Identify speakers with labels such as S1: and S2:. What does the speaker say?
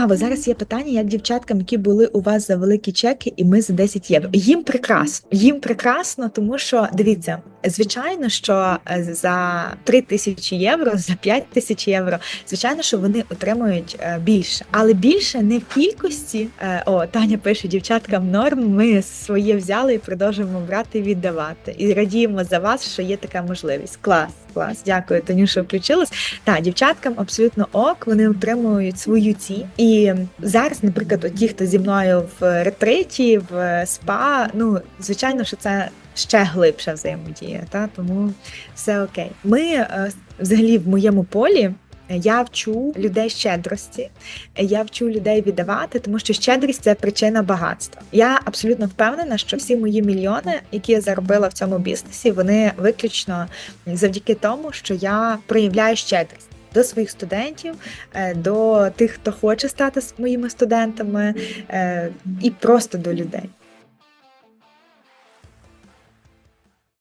S1: Цікаво, зараз є питання, як дівчаткам, які були у вас за великі чеки, і ми за 10 євро. Їм прекрасно. Їм прекрасно, тому що дивіться, звичайно, що е, за 3 тисячі євро, за 5 тисяч євро, звичайно, що вони отримують е, більше, але більше не в кількості. Е, О, Таня пише: дівчаткам норм. Ми своє взяли і продовжуємо брати і віддавати. І радіємо за вас, що є така можливість. Клас, клас. Дякую, Таню, що включилась. Так, дівчаткам абсолютно ок, вони отримують свою ці. І зараз, наприклад, от ті, хто зі мною в ретриті, в спа, ну звичайно, що це. Ще глибша взаємодія, та тому все окей. Ми е, взагалі в моєму полі е, я вчу людей щедрості, я вчу людей віддавати, тому що щедрість це причина багатства. Я абсолютно впевнена, що всі мої мільйони, які я заробила в цьому бізнесі, вони виключно завдяки тому, що я проявляю щедрість. До своїх студентів, е, до тих, хто хоче стати моїми студентами, е, і просто до людей.